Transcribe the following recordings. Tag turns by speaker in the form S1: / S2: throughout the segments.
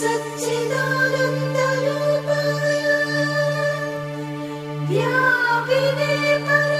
S1: सच्चिदानन्दरूपाय व्यापिने परमात्मने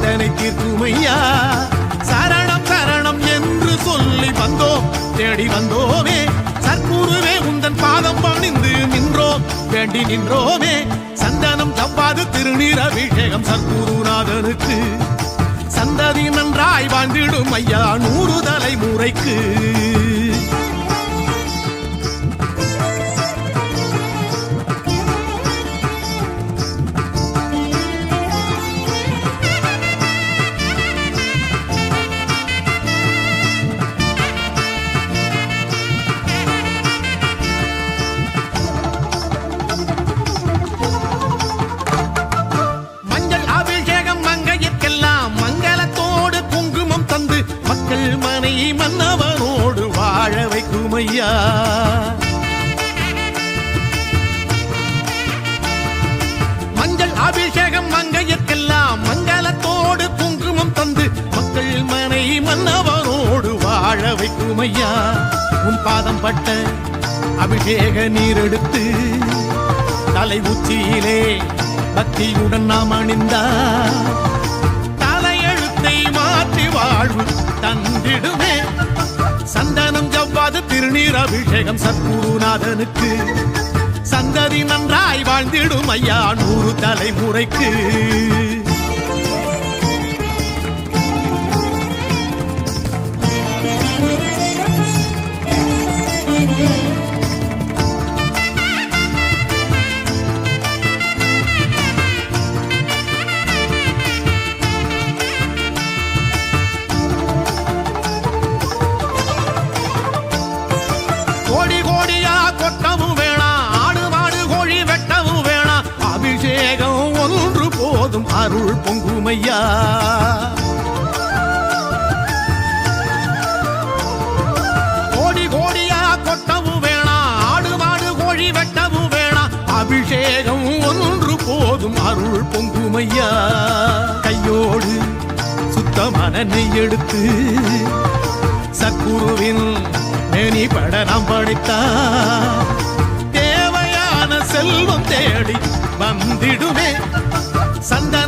S2: வேதனை தீர்க்கும் சரணம் சரணம் என்று சொல்லி வந்தோம். தேடி வந்தோமே. சர்க்குருவே உந்தன் பாதம் பணிந்து நின்றோம். வேண்டி நின்றோமே. சந்தனம் தப்பாது திருநீர் அபிஷேகம் சர்க்குருநாதனுக்கு. சந்ததி நன்றாய் வாழ்ந்திடும் ஐயா நூறு தலைமுறைக்கு வாழ ஐயா உன் பாதம் பட்ட அபிஷேக நீர் எடுத்து தலை உச்சியிலே பக்தியுடன் நாம் அணிந்தா. தலையெழுத்தை மாற்றி வாழ்வு தந்திடுமே. சந்தனம் ஜவ்வாத திருநீர் அபிஷேகம் சத்குருநாதனுக்கு. சந்ததி நன்றாய் வாழ்ந்திடும் ஐயா நூறு தலைமுறைக்கு. அருள் பொங்குமையா? கோடி கோடியா கொட்டவும் வேணாம் ஆடு மாடு கோழி வெட்டவும் வேணாம் அபிஷேகம் ஒன்று போதும் அருள் பொங்குமையா? கையோடு சுத்தமான நெய் எடுத்து சக்குருவின் மேனி பட நாம் படைத்தா? தேவையான செல்வம் தேடி வந்திடுமே சந்தன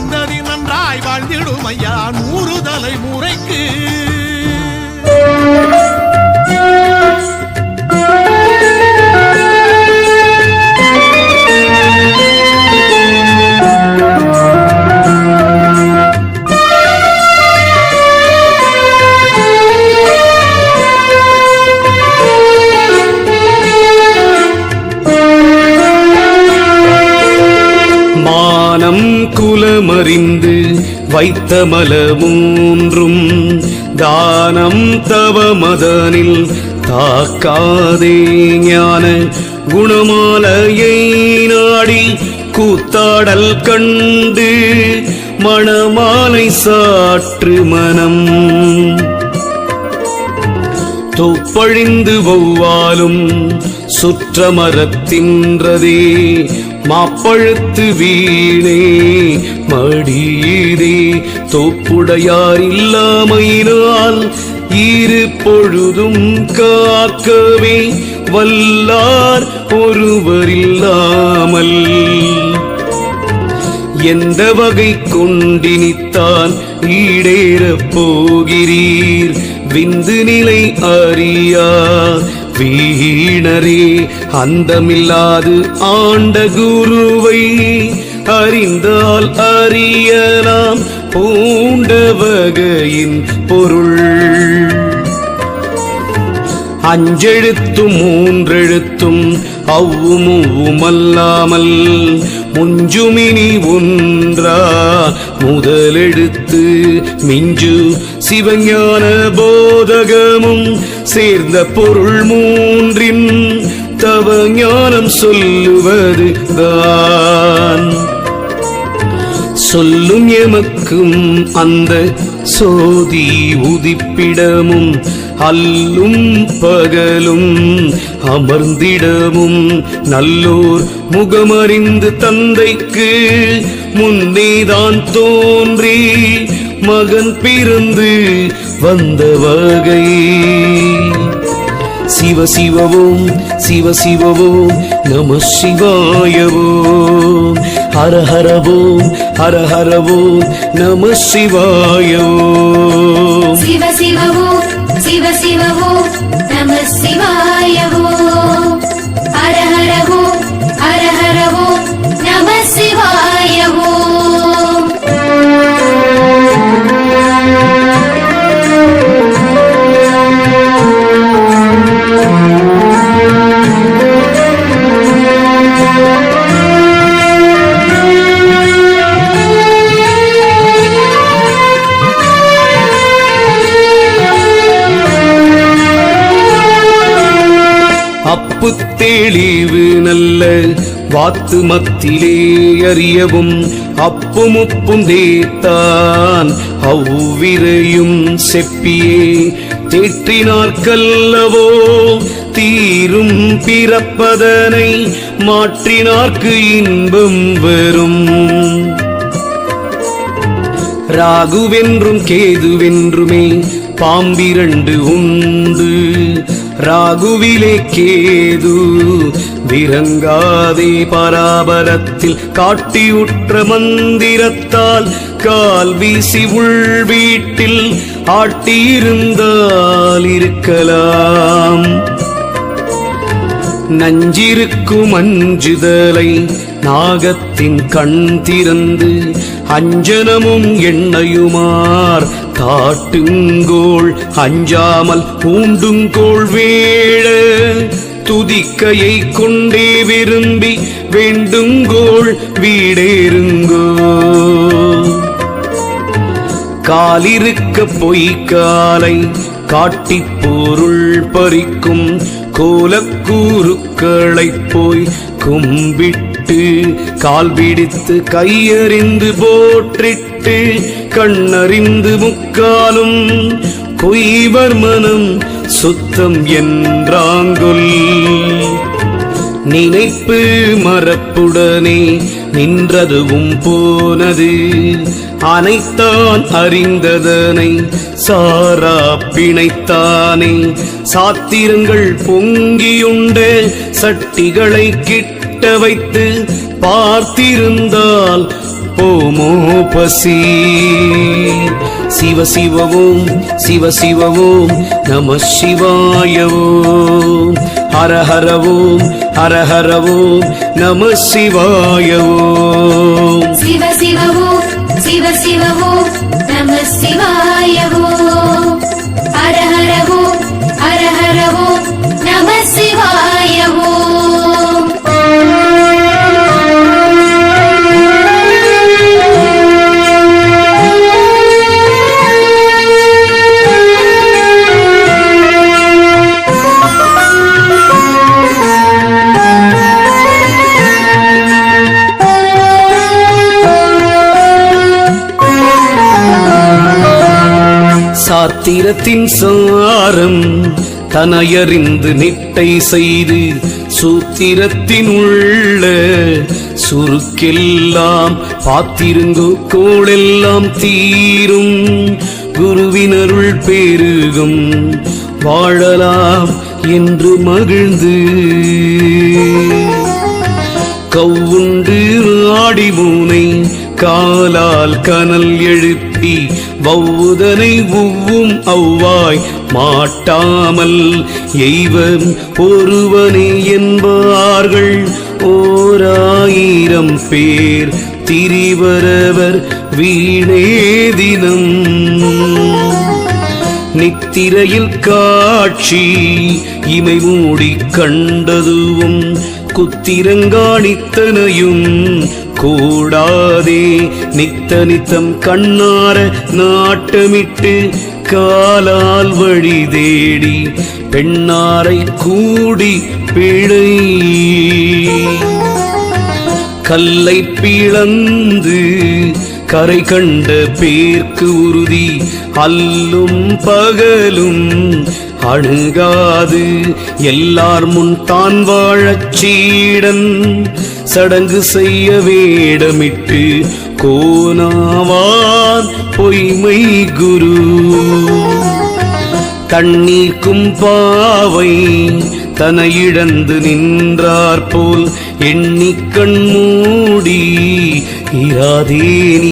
S2: சந்ததி நன்றாய் வாழ்ந்திடும் ஐயா நூறு தலைமுறைக்கு
S3: வைத்த மலமூன்றும் தானம் தவமதனில் தாக்காதே ஞான குணமாலையை நாடி கூத்தாடல் கண்டு மணமாலை சாற்று மனம். தொப்பழிந்து வௌவாலும் சுற்றமரத்தின்றதே மாப்பழுத்து வீணே மடியீதே தோப்புடையார் இல்லாமையினால் இரு பொழுதும் காக்கவே வல்லார் ஒருவரில்லாமல். எந்த வகை கொண்டினித்தான் ஈடேறப் போகிறீர்? விந்து நிலை அறியா வீணரே அந்தமில்லாது ஆண்ட குருவை அறிந்தால் அறியலாம் பூண்ட வகையின் பொருள். அஞ்செழுத்தும் மூன்றெழுத்தும் அவ்வுமல்லாமல் முஞ்சுமினி ஒன்றா முதலெழுத்து மிஞ்சு சிவஞான போதகமும் சேர்ந்த பொருள் மூன்றின் தவ ஞானம் சொல்லுவது தான். சொல்லும் எமக்கும் அந்த சோதி உதிப்பிடமும் அல்லும் பகலும் அமர்ந்திடமும். நல்லோர் முகமறிந்து தந்தைக்கு முன்னேதான் தோன்றி மகன் பிறந்து வந்த வகை. சிவ சிவவோம் சிவ சிவவோம் நம சிவாயவோம் ஹர ஹரவோம் ஹர ஹரவோம் நம சிவாயோம்
S1: சிவ சிவவோ சிவ சிவவோ நம சிவாயவோ.
S3: தெளிவு நல்ல வாத்து மத்திலே அறியவும் அப்பும் உப்பும் தேத்தான் அவ்விரையும் செப்பியே தேற்றினார்கல்லவோ தீரும் பிறப்பதனை மாற்றினார்க்கு இன்பம் வரும். ராகுவென்றும் கேதுவென்றுமே பாம்பிரண்டு உண்டு. ராகுவிலே கேது விரங்காதே பராபரத்தில் காட்டியுற்ற மந்திரத்தால் கால் வீசி உள் வீட்டில் ஆட்டியிருந்தால் இருக்கலாம். நஞ்சிருக்கும் அஞ்சுதலை நாகத்தின் கண் திறந்து அஞ்சனமும் எண்ணையுமார் காட்டுங்கோள் அஞ்சாமல் பூண்டுங்கோள் வேழ. துதிக்கையை கொண்டே விரும்பி வேண்டுங்கோள் வீடேருங்கோ காலிருக்க பொய்க்காலை காட்டிப் பொருள் பறிக்கும் கோலக்கூறுக்களைப் போய் கும்பிட்டு கால் பிடித்து கையறிந்து போற்றிட்டு கண்ணறிந்து முக்காலும் பொய்வர் மனம் சுத்தம் என்றாங்குல். நினைப்பு மரப்புடனே நின்றதுவும் போனது அனைத்தான் அறிந்ததனை சாரா பிணைத்தானே. சாத்திரங்கள் பொங்கியுண்ட சட்டிகளை கிட்ட தீட்ட வைத்து பார்த்திருந்தால் போமோ பசி சிவ சிவவோம் சிவ சிவவோம் நம சிவாயவோம் ஹரஹரவோம் ஹரஹரவோம் நம சிவாயவோம்.
S1: சிவ சிவவோம் சிவ சிவவோம் நம சிவாயவோம்.
S3: சாத்திரத்தின் சாரம் தனையறிந்து நிட்டை செய்து சூத்திரத்தின் உள்ள சுருக்கெல்லாம் பாத்திருங்கோ கோளெல்லாம் தீரும். குருவினருள் பெருகும் வாழலாம் என்று மகிழ்ந்து. கவுண்டு ஆடி மூனை காலால் கனல் எழுப்பி வவ்வுதனை உவ்வும் அவ்வாய் மாட்டாமல் எய்வன் ஒருவனே என்பார்கள். ஓராயிரம் பேர் திரிவரவர் வீணே தினம். நித்திரையில் காட்சி இமை மூடி கண்டதுவும் குத்திரங்காணித்தனையும் கூடாதே. நித்த நித்தம் கண்ணார நாட்டமிட்டு காலால் வழி தேடி பெண்ணாரை கூடி பிழை. கல்லை பிளந்து கரை கண்ட பேர்க்கு உறுதி. அல்லும் பகலும் அணுகாது. எல்லார் முன் தான் வாழச் சீடன். சடங்கு செய்ய வேடமிட்டு கோனாவான் பொய்மை குரு. தண்ணீர்க்கும் பாவை தன இழந்து நின்றார் போல் எண்ணிக்கண் மூடி இராதேனி